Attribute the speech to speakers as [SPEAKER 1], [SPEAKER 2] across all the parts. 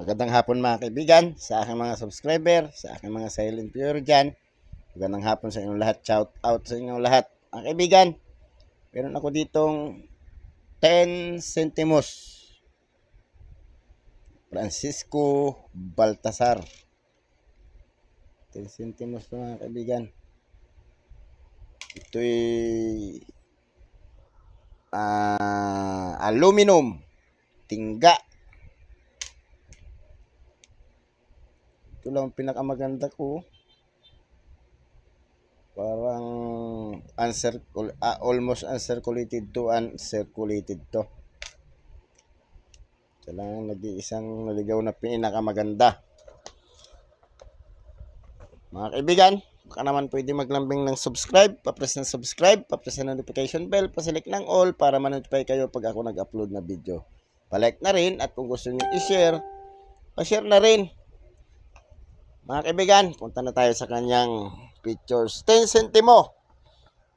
[SPEAKER 1] Magandang hapon mga kaibigan, sa aking mga subscriber, sa aking mga silent viewer dyan. Magandang hapon sa inyong lahat, shout out sa inyong lahat. Mga kaibigan, meron ako ditong 10 centimos. Francisco Baltasar. 10 centimos to mga kaibigan. Ito'y ah, aluminum, tingga. Ito lang ang pinakamaganda ko. Parang uncircul ah, almost uncirculated to uncirculated to. Ito lang ang nag-iisang naligaw na pinakamaganda. Mga kaibigan, baka naman pwede maglambing ng subscribe, papress ng subscribe, papress ng notification bell, paselect ng all para ma-notify kayo pag ako nag-upload na video. Palike na rin at kung gusto niyo i-share, pa-share na rin. Mga kaibigan, punta na tayo sa kanyang pictures. 10 centimo.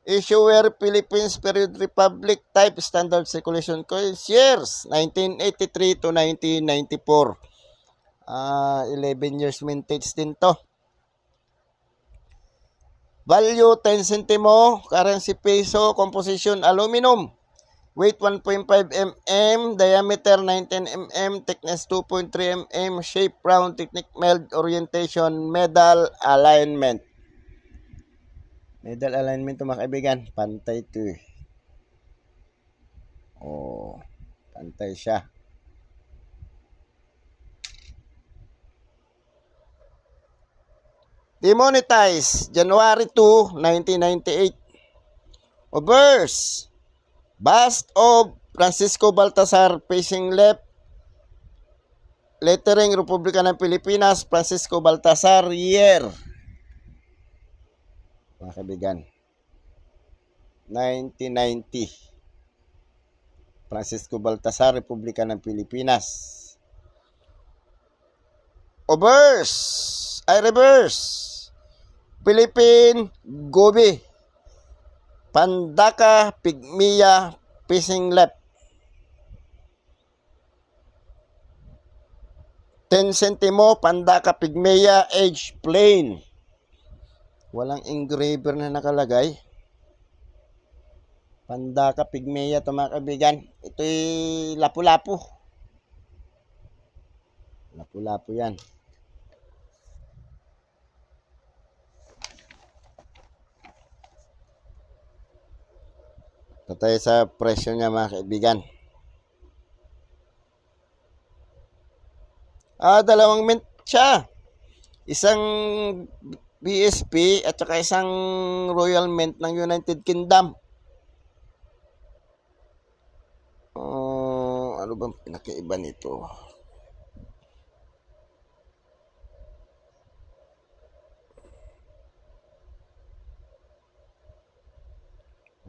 [SPEAKER 1] Issuer Philippines Period Republic Type Standard Circulation Coils Years 1983 to 1994. Ah, 11 years vintage din to. Value 10 centimo, currency peso, composition aluminum. Weight 1.5 mm, diameter 19 mm, thickness 2.3 mm, shape round, technique meld, orientation, medal alignment. Medal alignment to mga kaibigan, pantay to eh. Oh, pantay siya. Demonetized January 2, 1998. Obverse. Bust of Francisco Baltasar facing left. Lettering Republika ng Pilipinas, Francisco Baltasar, year. Mga kaibigan. 1990. Francisco Baltasar, Republika ng Pilipinas. Obverse. Ay, reverse. Philippine Gobi. Pandaka Pygmia Fishing Left. 10 centimo Pandaka Pygmea Age Plain. Walang engraver na nakalagay. Pandaka Pygmea to mga kaibigan. Ito'y lapu-lapu. Lapu-lapu yan. Ito tayo sa presyo niya mga kaibigan. Ah, dalawang mint siya. Isang BSP at saka isang Royal Mint ng United Kingdom. Oh, ano bang pinakaiba nito?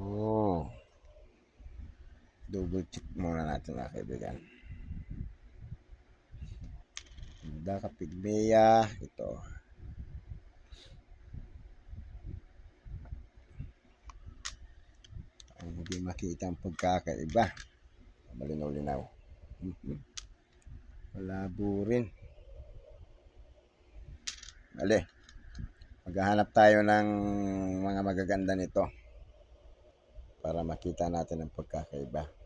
[SPEAKER 1] Oh. Double check muna natin mga kaibigan. Daka Pygmea. Ito. Ang hindi makita ang pagkakaiba. Malinaw-linaw. Mhm. Malabo rin. Bale. Maghahanap tayo ng mga magaganda nito para makita natin ang pagkakaiba.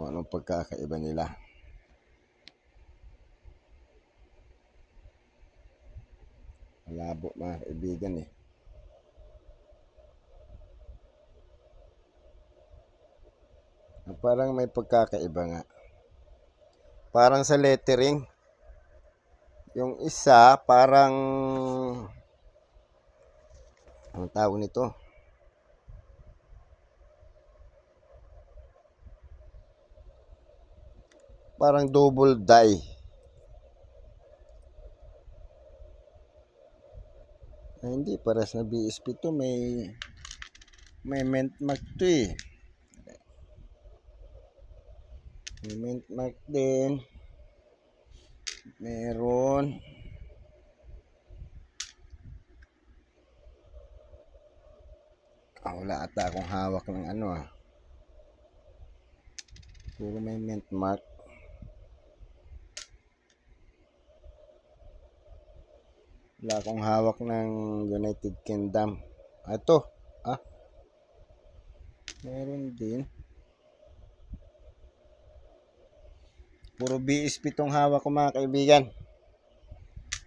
[SPEAKER 1] Kung anong pagkakaiba nila. Malabo mga kaibigan eh. Ah, Parang may pagkakaiba nga. Parang sa lettering. Yung isa, parang... Anong tawag nito? Parang double die. Ay, hindi, pares na BSP to. May... May mint mark to eh. May mint mark din. Meron. Ah, wala ata akong hawak ng ano ah. Puro may mint mark. Wala akong hawak ng United Kingdom. Ito. Ah. Meron din. Puro BSP tong hawak ko mga kaibigan.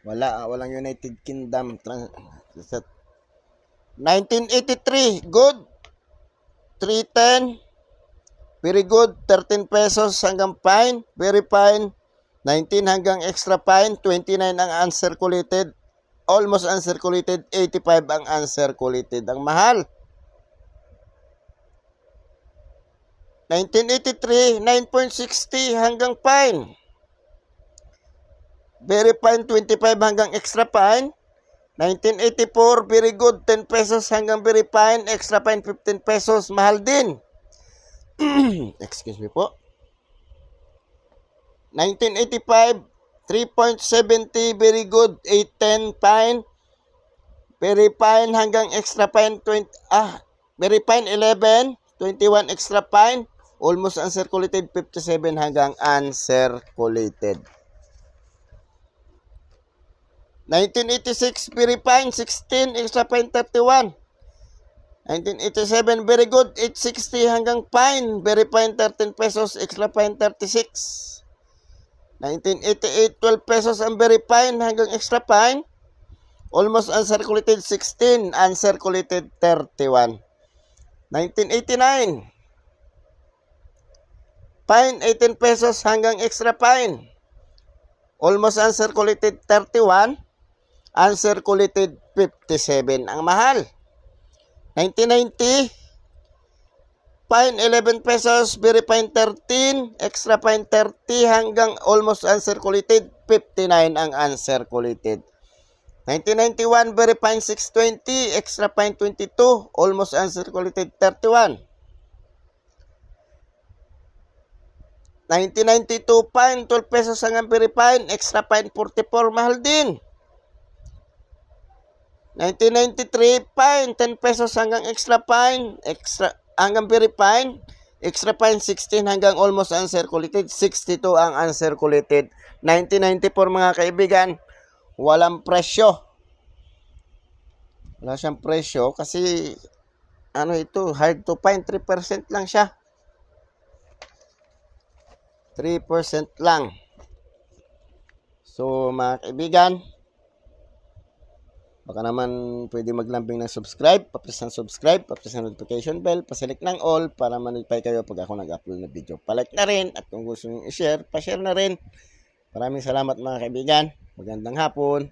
[SPEAKER 1] Wala, ah, walang United Kingdom. Trans- 1983, good. 310. Very good. 13 pesos hanggang fine. Very fine. 19 hanggang extra fine. 29 ang uncirculated. Almost uncirculated. 85 ang uncirculated. Ang mahal. 1983, 9.60 hanggang fine. Very fine, 25 hanggang extra fine. 1984, very good, 10 pesos hanggang very fine. Extra fine, 15 pesos. Mahal din. Excuse me po. 1985, 3.70, very good, 810 fine. Very fine hanggang extra fine, 20, ah, very fine, 11, 21 extra fine. Almost uncirculated, 57 hanggang uncirculated. 1986, very fine, 16, extra fine, 31. 1987, very good, 860 hanggang fine, very fine, 13 pesos, extra fine, 36. 1988, 12 pesos ang very fine hanggang extra fine. Almost uncirculated, 16, uncirculated, 31. 1989, fine, 18 pesos hanggang extra fine. Almost uncirculated, 31 uncirculated 57 ang mahal. 1990, fine 11 pesos, very fine 13, extra fine 30 hanggang almost uncirculated 59 ang uncirculated. 1991, very fine 620, extra fine 22, almost uncirculated 31. 1992, fine 12 pesos hanggang very fine, extra fine 44, mahal din. 1993, fine, 10 pesos hanggang extra fine, extra, hanggang very fine, extra fine 16 hanggang almost uncirculated, 62 ang uncirculated. 1994 mga kaibigan, walang presyo. Wala siyang presyo kasi ano ito, hard to find, 3% lang siya. 3% lang. So mga kaibigan, Baka naman pwede maglambing ng subscribe, papress ng subscribe, papress ng notification bell, paselect ng all para ma-notify kayo pag ako nag-upload ng video. Palike na rin at kung gusto nyo i-share, pa-share na rin. Maraming salamat mga kaibigan. Magandang hapon.